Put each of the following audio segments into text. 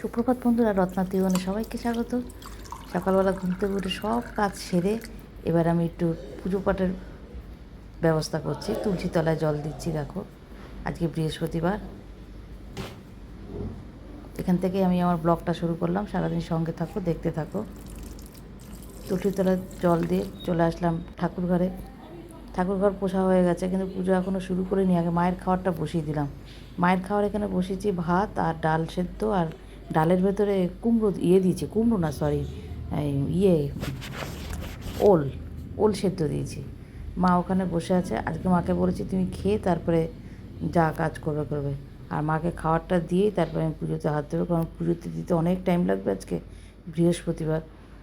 সুপ্রভাত বন্ধুরা, রত্না তিওয়ানে সবাইকে স্বাগত। সকালবেলা ঘুম থেকে উঠে সব কাজ সেরে এবার আমি একটু পুজো পাঠের ব্যবস্থা করছি। তুলসী তলায় জল দিচ্ছি, দেখো। আজকে বৃহস্পতিবার। এখান থেকে আমি আমার ব্লগটা শুরু করলাম। সারাদিন সঙ্গে থাকো, দেখতে থাকো। তুলসী তলায় জল দিয়ে চলে আসলাম ঠাকুর ঘরে ঠাকুর ঘর পোষা হয়ে গেছে, কিন্তু পুজো এখনও শুরু করিনি। আগে মায়ের খাবারটা বসিয়ে দিলাম। মায়ের খাবার এখানে বসিয়েছি ভাত আর ডাল সেদ্ধ আর ডালের ভেতরে কুমড়ো ইয়ে দিয়েছি, কুমড়ো না সরি ইয়ে ওল ওল সেদ্ধ দিয়েছি। মা ওখানে বসে আছে, আজকে মাকে বলেছি তুমি খেয়ে তারপরে যা কাজ করবে করবে। আর মাকে খাবারটা দিয়েই তারপরে আমি পুজোতে হাত দেবো কারণ পুজোতে দিতে অনেক টাইম লাগবে আজকে, বৃহস্পতিবার।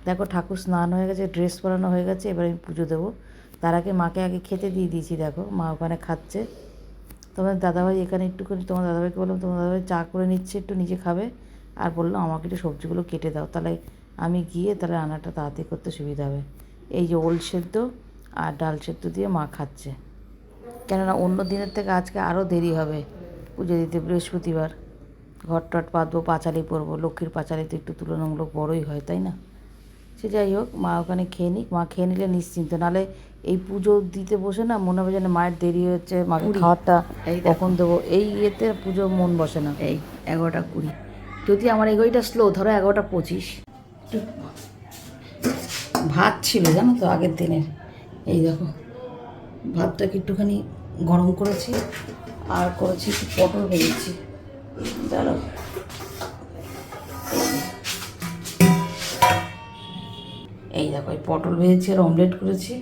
দেখো ঠাকুর স্নান হয়ে গেছে ড্রেস পরানো হয়ে গেছে, এবার আমি পুজো দেবো। তার আগে মাকে আগে খেতে দিয়ে দিয়েছি, দেখো, মা ওখানে খাচ্ছে। তোমার দাদাভাই এখানে একটুখানি, তোমার দাদাভাইকে বললাম, তোমার দাদাভাই চা করে নিচ্ছে, একটু নিজে খাবে। আর বলল আমাকে একটু সবজিগুলো কেটে দাও তাহলে আমি গিয়ে তাহলে রান্নাটা তাড়াতাড়ি করতে সুবিধা হবে। এই যে ওল সেদ্ধ আর ডাল সেদ্ধ দিয়ে মা খাচ্ছে। কেননা অন্য দিনের থেকে আজকে আরও দেরি হবে। পুজো দিতে বৃহস্পতিবার। ঘর টট পাতবো পাঁচালি পরবো লক্ষ্মীর পাঁচালি তো একটু তুলনামূলক বড়ই হয় তাই না? সে যাই হোক মা ওখানে খেয়ে নিক মা খেয়ে নিলে নিশ্চিন্ত। নাহলে এই পুজো দিতে বসে না মনে হবে যেন মায়ের দেরি হচ্ছে মাকে খাওয়ারটা কখন দেবো? এই ইয়েতে পুজো মন বসে না। এই এগারোটা কুড়ি। যদি আমার এগোইটা স্লো ধরো এগারোটা পঁচিশ। ভাত ছিল, জানো তো, আগের দিনের। এই দেখো ভাতটাকে একটুখানি গরম করেছি, আর করেছি একটু পটল ভেজেছি। দাঁড়াও। এই দেখো, এই পটল ভেজেছি আর অমলেট করেছি,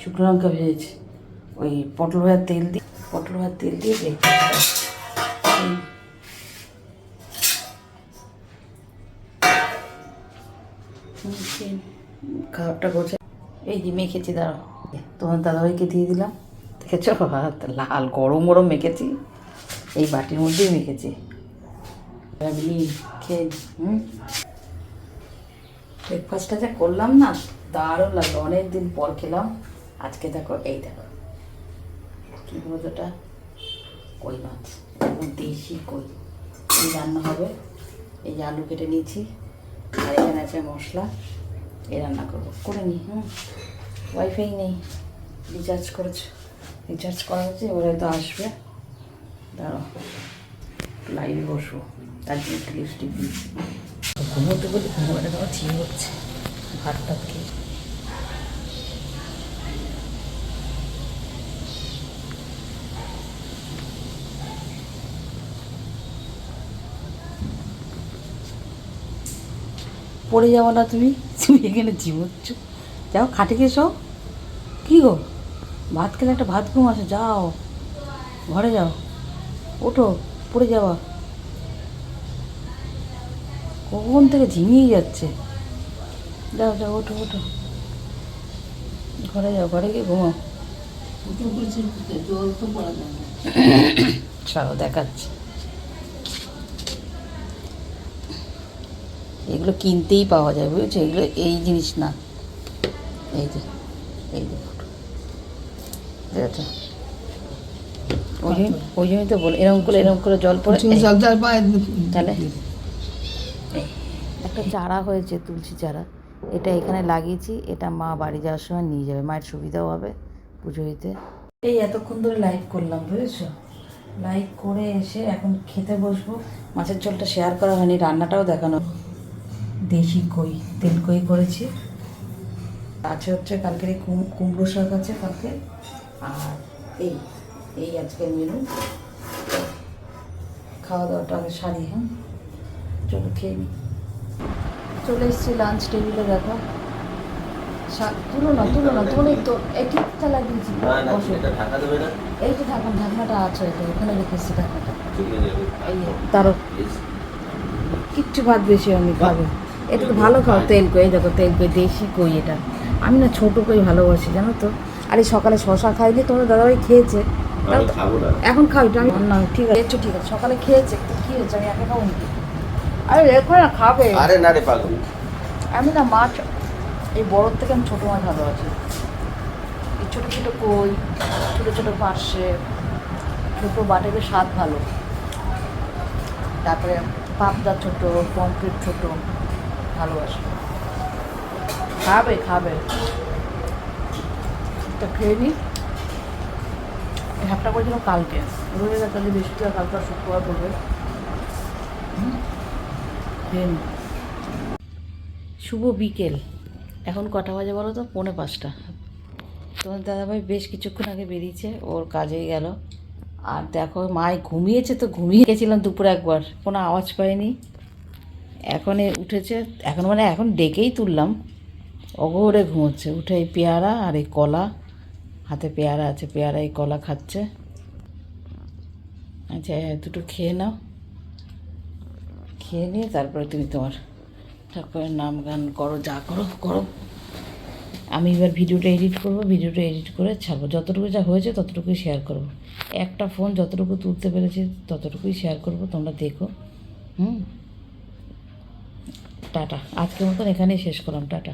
শুকনো লঙ্কা ভেজেছি। ওই পটল ভাজার তেল দিয়ে, পটল ভাজার তেল দিয়ে ব্রেকফাস্ট খাবারটা করছে। এই যে মেখেছি, দাঁড়াও। তোমার দাদাভাইকে দিয়ে দিলাম। দেখেছ? লাল, গরম গরম মেখেছি। এই বাটির মধ্যেই মেখেছি। আমি খেয়ে হুম? ব্রেকফাস্টটা যা করলাম না, দারুণ লাগল। অনেক দিন পর খেলাম। আজকে দেখো, এই দেখো। কী বলতো কই মাছ? একদম দেশি কই। এই রান্না হবে। এই আলু কেটে নিয়েছি। আর এখানে আছে মশলা। এ রান্না করব। করে নিই হুম। ওয়াইফাই নেই। রিচার্জ করেছে রিচার্জ করা হচ্ছে, এবারে তো আসবে। দাঁড়ো লাইভে বসবো। তার জন্য একটু লিপস্টিক দিয়েছি ঘুমোতে বলি ঘুমোটা ঠিক হচ্ছে। ভাত টাত খেয়ে পড়ে যাব না তুমি? তুমি এখানে জীবচ্ছ। যাও খাটে গেছো কী গো? ভাত খেলে একটা ভাত ঘুম আসে যাও। ঘরে যাও। ওঠো পড়ে যাওয়া। কখন থেকে ঝিমিয়ে যাচ্ছে? যাও যাও ওঠো ওঠো। ঘরে যাও ঘরে গিয়ে ঘুমাও। চলো দেখাচ্ছি। এগুলো কিনতেই পাওয়া যায় বুঝেছ? এগুলো এই জিনিস না। এই যে এই যে ঠিক আছে? ওই জন্য ওই জন্যই তো বলে এরকম করে এরকম করে জল পড়ে। এই, তাহলে? একটা চারা হয়েছে তুলসী চারা। এটা এখানে লাগিয়েছি এটা মা বাড়ি যাওয়ার সময় নিয়ে যাবে। মায়ের সুবিধাও হবে পুজো দিতে। এই এতক্ষণ ধরে লাইভ করলাম বুঝেছ? লাইভ করে এসে এখন খেতে বসবো। মাছের ঝোলটা শেয়ার করা হয়নি রান্নাটাও দেখানো। দেশি কই তেল কই করেছি। আছে হচ্ছে কালকের এই কুমড়ো শাক আছে কালকে। আর এই এই আজকের মেনু। খাওয়া দাওয়াটা আগে সারি হ্যাঁ? চলো খেয়ে নিই চলে এসেছি লাঞ্চ টেবিলে দেখো। শাক তুলো না তুলো না তোলেই তো। ঢাকা দেবে না? এই তো ঢাকন ঢাকনাটা আছে এটা ওখানে রেখেছি ঢাকনাটা এই তারও কিচ্ছু ভাত বেশি আমি খাবে। এটা তো ভালো খাও তেল কই দেখো তেল কই দেশি কই এটা। আমি না ছোটো কই ভালোবাসি জানো তো? আর এই সকালে শশা খাইনি তোমার দাদাভাই খেয়েছে। এখন খাও এটা আমি না ঠিক আছে। ঠিক আছে। সকালে খেয়েছে কী হয়েছে আমি একা খাব আরে রেখো না খাবে। আরে না রে পাগল। আমি না মাছ এই বড়োর থেকে আমি ছোটো মাছ ভালোবাসি। এই ছোটো ছোটো কই ছোটো ছোটো পার্শে ছোটো বাটের স্বাদ ভালো। তারপরে পাবদা ছোট পমফ্রেট ছোট। ভালোবাসে। খাবে খাবে। এটা খেয়ে নি। ঝাপটা করেছিলাম কালকে। রয়ে কালকে বৃহস্পতিবার কালকে শুক্রবার পড়বে শুভ বিকেল। এখন কটা বাজে বলো তো? পৌনে পাঁচটা। তোমার দাদাভাই বেশ কিছুক্ষণ আগে বেরিয়েছে। ওর কাজেই গেল। আর দেখো মায় ঘুমিয়েছে তো ঘুমিয়ে গেছিলাম দুপুরে একবার। কোনো আওয়াজ পাইনি। এখন উঠেছে, এখন মানে এখন ডেকেই তুললাম। অগোরে ঘুমোচ্ছে, উঠে এই পেয়ারা আর এই কলা, হাতে পেয়ারা আছে, পেয়ারা এই কলা খাচ্ছে। আচ্ছা দুটো খেয়ে নাও। খেয়ে নিয়ে তারপরে তুমি তোমার ঠাকুরের নাম গান করো, যা করো করো। আমি এবার ভিডিওটা এডিট করব, ভিডিওটা এডিট করে ছাড়বো। যতটুকু যা হয়েছে ততটুকুই শেয়ার করব। একটা ফোন যতটুকু তুলতে পেরেছি ততটুকুই শেয়ার করব, তোমরা দেখো। হুম? টাটা। আজকের মতন এখানেই শেষ করলাম টাটা।